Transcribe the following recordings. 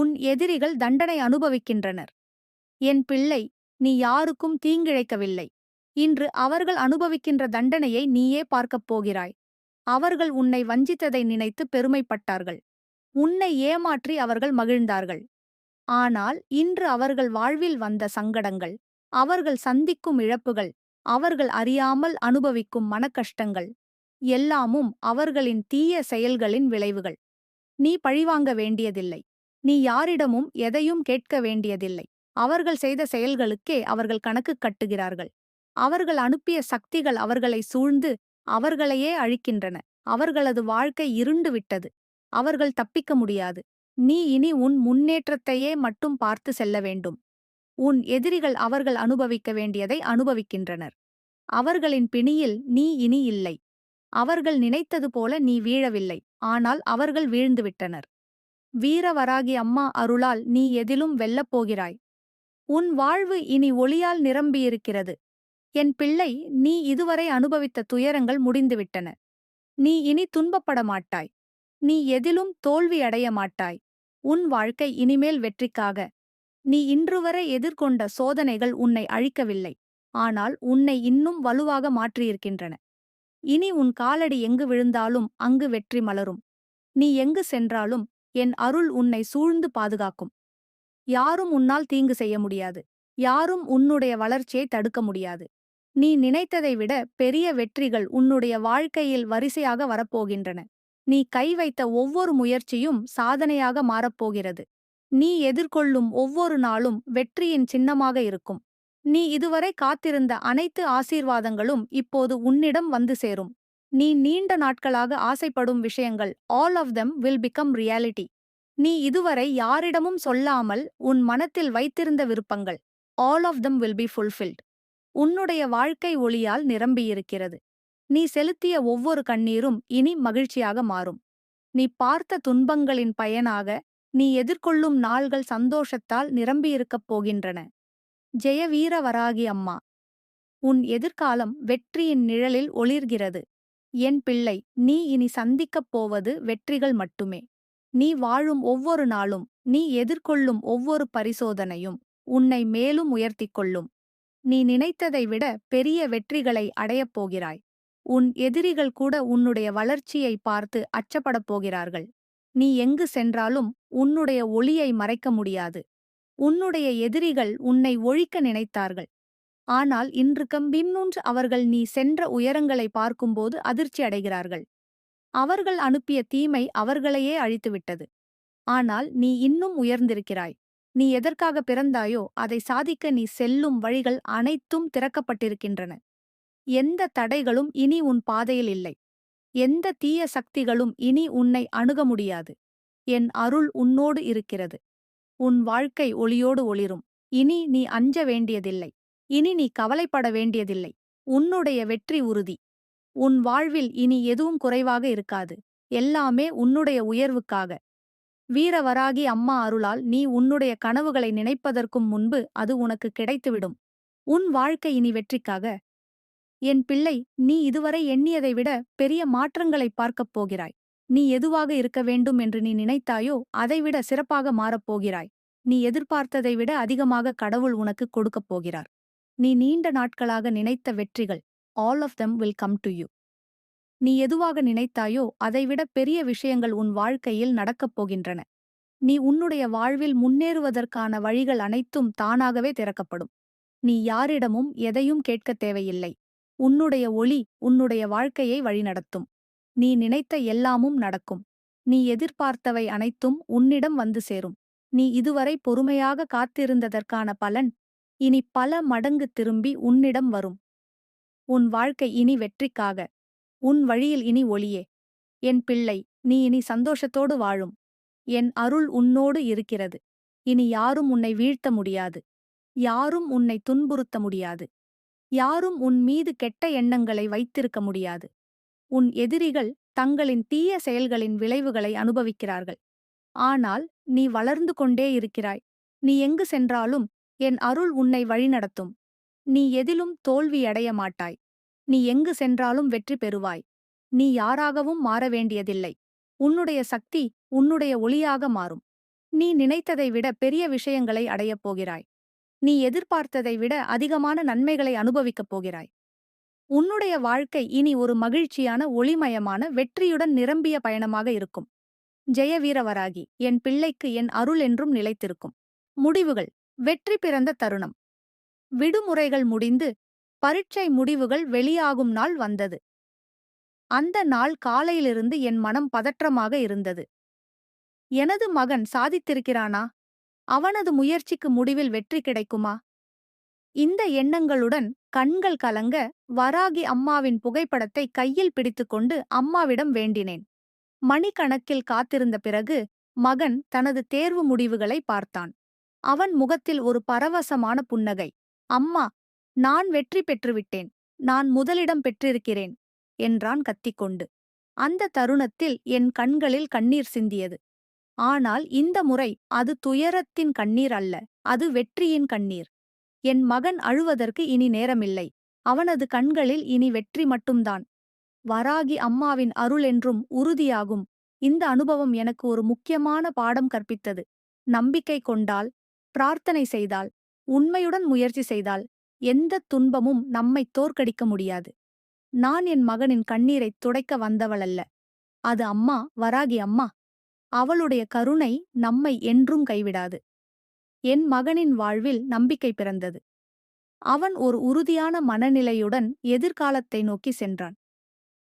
உன் எதிரிகள் தண்டனை அனுபவிக்கின்றனர். என் பிள்ளை நீ யாருக்கும் தீங்கிழைக்கவில்லை. இன்று அவர்கள் அனுபவிக்கின்ற தண்டனையை நீயே பார்க்கப் போகிறாய். அவர்கள் உன்னை வஞ்சித்ததை நினைத்து பெருமைப்பட்டார்கள். உன்னை ஏமாற்றி அவர்கள் மகிழ்ந்தார்கள். ஆனால் இன்று அவர்கள் வாழ்வில் வந்த சங்கடங்கள் அவர்கள் சந்திக்கும் இழப்புகள் அவர்கள் அறியாமல் அனுபவிக்கும் மனக்கஷ்டங்கள் எல்லாமும் அவர்களின் தீய செயல்களின் விளைவுகள். நீ பழிவாங்க வேண்டியதில்லை. நீ யாரிடமும் எதையும் கேட்க வேண்டியதில்லை. அவர்கள் செய்த செயல்களுக்கே அவர்கள் கணக்கு கட்டுகிறார்கள். அவர்கள் அனுப்பிய சக்திகள் அவர்களை சூழ்ந்து அவர்களையே அழிக்கின்றன. அவர்களது வாழ்க்கை இருண்டு விட்டது அவர்கள் தப்பிக்க முடியாது. நீ இனி உன் முன்னேற்றத்தையே மட்டும் பார்த்து செல்ல வேண்டும். உன் எதிரிகள் அவர்கள் அனுபவிக்க வேண்டியதை அனுபவிக்கின்றனர். அவர்களின் பிணியில் நீ இனி இல்லை. அவர்கள் நினைத்தது போல நீ வீழவில்லை. ஆனால் அவர்கள் வீழ்ந்துவிட்டனர். வீரவராகி அம்மா அருளால் நீ எதிலும் வெல்லப் போகிறாய் உன் வாழ்வு இனி ஒளியால் நிரம்பியிருக்கிறது. என் பிள்ளை நீ இதுவரை அனுபவித்த துயரங்கள் முடிந்துவிட்டன. நீ இனி துன்பப்பட மாட்டாய் நீ எதிலும் தோல்வியடைய மாட்டாய் உன் வாழ்க்கை இனிமேல் வெற்றிக்காக. நீ இன்றுவரை எதிர்கொண்ட சோதனைகள் உன்னை அழிக்கவில்லை. ஆனால் உன்னை இன்னும் வலுவாக மாற்றியிருக்கின்றன. இனி உன் காலடி எங்கு விழுந்தாலும் அங்கு வெற்றி மலரும். நீ எங்கு சென்றாலும் என் அருள் உன்னை சூழ்ந்து பாதுகாக்கும். யாரும் உன்னால் தீங்கு செய்ய முடியாது. யாரும் உன்னுடைய வளர்ச்சியை தடுக்க முடியாது. நீ நினைத்ததை விட பெரிய வெற்றிகள் உன்னுடைய வாழ்க்கையில் வரிசையாக வரப்போகின்றன. நீ கை வைத்த ஒவ்வொரு முயற்சியும் சாதனையாக மாறப்போகிறது. நீ எதிர்கொள்ளும் ஒவ்வொரு நாளும் வெற்றியின் சின்னமாக இருக்கும். நீ இதுவரை காத்திருந்த அனைத்து ஆசீர்வாதங்களும் இப்போது உன்னிடம் வந்து சேரும். நீ நீண்ட நாட்களாக ஆசைப்படும் விஷயங்கள் all of them will become reality நீ இதுவரை யாரிடமும் சொல்லாமல் உன் மனத்தில் வைத்திருந்த விருப்பங்கள் all of them will be fulfilled உன்னுடைய வாழ்க்கை ஒளியால் நிரம்பியிருக்கிறது. நீ செலுத்திய ஒவ்வொரு கண்ணீரும் இனி மகிழ்ச்சியாக மாறும். நீ பார்த்த துன்பங்களின் பயனாக நீ எதிர்கொள்ளும் நாள்கள் சந்தோஷத்தால் நிரம்பியிருக்கப் போகின்றன. ஜெயவீர வராகி அம்மா. உன் எதிர்காலம் வெற்றியின் நிழலில் ஒளிர்கிறது. என் பிள்ளை நீ இனி சந்திக்கப் போவது வெற்றிகள் மட்டுமே. நீ வாழும் ஒவ்வொரு நாளும் நீ எதிர்கொள்ளும் ஒவ்வொரு பரிசோதனையும் உன்னை மேலும் உயர்த்திக் கொள்ளும். நீ நினைத்ததை விட பெரிய வெற்றிகளை அடையப் போகிறாய். உன் எதிரிகள் கூட உன்னுடைய வளர்ச்சியை பார்த்து அச்சப்படப் போகிறார்கள். நீ எங்கு சென்றாலும் உன்னுடைய ஒளியை மறைக்க முடியாது. உன்னுடைய எதிரிகள் உன்னை ஒழிக்க நினைத்தார்கள். ஆனால் இன்று கம்பின்னொன்று அவர்கள் நீ சென்ற உயரங்களை பார்க்கும்போது அதிர்ச்சி அடைகிறார்கள். அவர்கள் அனுப்பிய தீமை அவர்களையே அழித்துவிட்டது. ஆனால் நீ இன்னும் உயர்ந்திருக்கிறாய். நீ எதற்காக பிறந்தாயோ அதை சாதிக்க நீ செல்லும் வழிகள் அனைத்தும் திறக்கப்பட்டிருக்கின்றன. எந்த தடைகளும் இனி உன் பாதையில் இல்லை. எந்த தீய சக்திகளும் இனி உன்னை அணுக முடியாது. என் அருள் உன்னோடு இருக்கிறது. உன் வாழ்க்கை ஒளியோடு ஒளிரும். இனி நீ அஞ்ச வேண்டியதில்லை. இனி நீ கவலைப்பட வேண்டியதில்லை. உன்னுடைய வெற்றி உறுதி. உன் வாழ்வில் இனி எதுவும் குறைவாக இருக்காது. எல்லாமே உன்னுடைய உயர்வுக்காக. வீரவராகி அம்மா அருளால் நீ உன்னுடைய கனவுகளை நினைப்பதற்கும் முன்பு அது உனக்கு கிடைத்துவிடும். உன் வாழ்க்கை இனி வெற்றிக்காக. என் பிள்ளை நீ இதுவரை எண்ணியதை விட பெரிய மாற்றங்களைப் பார்க்கப் போகிறாய். நீ எதுவாக இருக்க வேண்டும் என்று நீ நினைத்தாயோ அதைவிட சிறப்பாக மாறப்போகிறாய் நீ எதிர்பார்த்ததை விட அதிகமாக கடவுள் உனக்கு கொடுக்கப் போகிறார். நீ நீண்ட நாட்களாக நினைத்த வெற்றிகள் all of them will come to you நீ எதுவாக நினைத்தாயோ அதைவிட பெரிய விஷயங்கள் உன் வாழ்க்கையில் நடக்கப் போகின்றன. நீ உன்னுடைய வாழ்வில் முன்னேறுவதற்கான வழிகள் அனைத்தும் தானாகவே திறக்கப்படும். நீ யாரிடமும் எதையும் கேட்கத் தேவையில்லை. உன்னுடைய ஒளி உன்னுடைய வாழ்க்கையை வழிநடத்தும். நீ நினைத்த எல்லாமும் நடக்கும். நீ எதிர்பார்த்தவை அனைத்தும் உன்னிடம் வந்து சேரும். நீ இதுவரை பொறுமையாக காத்திருந்ததற்கான பலன் இனி பல மடங்கு திரும்பி உன்னிடம் வரும். உன் வாழ்க்கை இனி வெற்றிக்காக. உன் வழியில் இனி ஒளியே. என் பிள்ளை நீ இனி சந்தோஷத்தோடு வாழும். என் அருள் உன்னோடு இருக்கிறது. இனி யாரும் உன்னை வீழ்த்த முடியாது. யாரும் உன்னை துன்புறுத்த முடியாது. யாரும் உன் மீது கெட்ட எண்ணங்களை வைத்திருக்க முடியாது. உன் எதிரிகள் தங்களின் தீய செயல்களின் விளைவுகளை அனுபவிக்கிறார்கள். ஆனால் நீ வளர்ந்து கொண்டே இருக்கிறாய். நீ எங்கு சென்றாலும் என் அருள் உன்னை வழிநடத்தும். நீ எதிலும் தோல்வியடைய மாட்டாய். நீ எங்கு சென்றாலும் வெற்றி பெறுவாய். நீ யாராகவும் மாற வேண்டியதில்லை. உன்னுடைய சக்தி உன்னுடைய ஒளியாக மாறும். நீ நினைத்ததை விட பெரிய விஷயங்களை அடையப் போகிறாய். நீ எதிர்பார்த்ததை விட அதிகமான நன்மைகளை அனுபவிக்கப் போகிறாய். உன்னுடைய வாழ்க்கை இனி ஒரு மகிழ்ச்சியான ஒளிமயமான வெற்றியுடன் நிரம்பிய பயணமாக இருக்கும். ஜெயவீரவராகி என் பிள்ளைக்கு என் அருள் என்றும் நிலைத்திருக்கும். முடிவுகள். வெற்றி பிறந்த தருணம். விடுமுறைகள் முடிந்து பரீட்சை முடிவுகள் வெளியாகும் நாள் வந்தது. அந்த நாள் காலையிலிருந்து என் மனம் பதற்றமாக இருந்தது. எனது மகன் சாதித்திருக்கிறானா? அவனது முயற்சிக்கு முடிவில் வெற்றி கிடைக்குமா? இந்த எண்ணங்களுடன் கண்கள் கலங்க வராகி அம்மாவின் புகைப்படத்தை கையில் பிடித்துக்கொண்டு அம்மாவிடம் வேண்டினேன். மணிக்கணக்கில் காத்திருந்த பிறகு மகன் தனது தேர்வு முடிவுகளை பார்த்தான். அவன் முகத்தில் ஒரு பரவசமான புன்னகை. அம்மா நான் வெற்றி பெற்றுவிட்டேன். நான் முதலிடம் பெற்றிருக்கிறேன் என்றான் கத்திக்கொண்டு. அந்த தருணத்தில் என் கண்களில் கண்ணீர் சிந்தியது. ஆனால் இந்த முறை அது துயரத்தின் கண்ணீர் அல்ல அது வெற்றியின் கண்ணீர். என் மகன் அழுவதற்கு இனி நேரமில்லை. அவனது கண்களில் இனி வெற்றி மட்டும்தான். வராகி அம்மாவின் அருள் என்றும் உறுதியாகும். இந்த அனுபவம் எனக்கு ஒரு முக்கியமான பாடம் கற்பித்தது. நம்பிக்கை கொண்டால் பிரார்த்தனை செய்தால் உண்மையுடன் முயற்சி செய்தால் எந்த துன்பமும் நம்மை தோற்கடிக்க முடியாது. நான் என் மகனின் கண்ணீரைத் துடைக்க வந்தவளல்ல அது அம்மா வராகி அம்மா. அவளுடைய கருணை நம்மை என்றும் கைவிடாது. என் மகனின் வாழ்வில் நம்பிக்கை பிறந்தது. அவன் ஒரு உறுதியான மனநிலையுடன் எதிர்காலத்தை நோக்கி சென்றான்.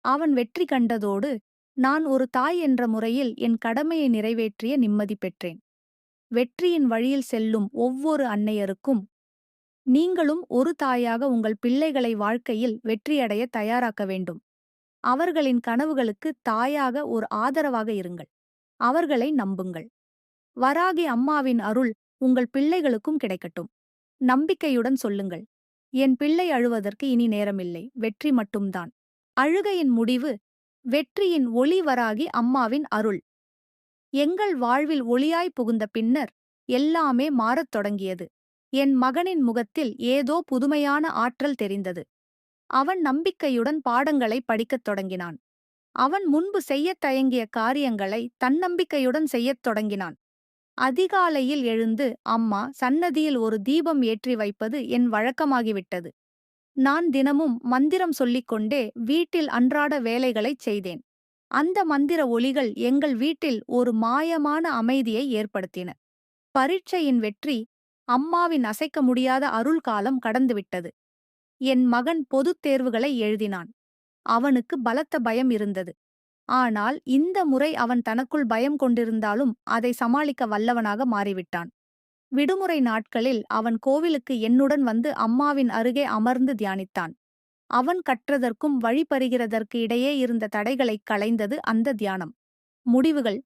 அவன் வெற்றி கண்டதோடு நான் ஒரு தாய் என்ற முறையில் என் கடமையை நிறைவேற்றிய நிம்மதி பெற்றேன். வெற்றியின் வழியில் செல்லும் ஒவ்வொரு அன்னையருக்கும் நீங்களும் ஒரு தாயாக உங்கள் பிள்ளைகளை வாழ்க்கையில் வெற்றியடைய தயாராக்க வேண்டும். அவர்களின் கனவுகளுக்கு தாயாக ஒரு ஆதரவாக இருங்கள். அவர்களை நம்புங்கள். வராகி அம்மாவின் அருள் உங்கள் பிள்ளைகளுக்கும் கிடைக்கட்டும். நம்பிக்கையுடன் சொல்லுங்கள். என் பிள்ளை அழுவதற்கு இனி நேரமில்லை. வெற்றி மட்டும்தான். அழுகையின் முடிவு வெற்றியின் ஒளி வராகி அம்மாவின் அருள். எங்கள் வாழ்வில் ஒளியாய் புகுந்த பின்னர் எல்லாமே மாறத் தொடங்கியது. என் மகனின் முகத்தில் ஏதோ புதுமையான ஆற்றல் தெரிந்தது. அவன் நம்பிக்கையுடன் பாடங்களை படிக்கத் தொடங்கினான். அவன் முன்பு செய்யத் தயங்கிய காரியங்களை தன்னம்பிக்கையுடன் செய்யத் தொடங்கினான். அதிகாலையில் எழுந்து அம்மா சன்னதியில் ஒரு தீபம் ஏற்றி வைப்பது என் வழக்கமாகிவிட்டது. நான் தினமும் மந்திரம் சொல்லிக் கொண்டே வீட்டில் அன்றாட வேலைகளைச் செய்தேன். அந்த மந்திர ஒலிகள் எங்கள் வீட்டில் ஒரு மாயமான அமைதியை ஏற்படுத்தின. பரீட்சையின் வெற்றி அம்மாவின் அசைக்க முடியாத அருள் காலம் கடந்துவிட்டது. என் மகன் பொதுத் தேர்வுகளை எழுதினான். அவனுக்கு பலத்த பயம் இருந்தது. ஆனால் இந்த முறை அவன் தனக்குள் பயம் கொண்டிருந்தாலும் அதை சமாளிக்க வல்லவனாக மாறிவிட்டான். விடுமுறை நாட்களில் அவன் கோவிலுக்கு என்னுடன் வந்து அம்மாவின் அருகே அமர்ந்து தியானித்தான். அவன் கற்றதற்கும் வழிபறிகிறதற்கு இடையே இருந்த தடைகளைக் களைந்தது அந்த தியானம். முடிவுகள்.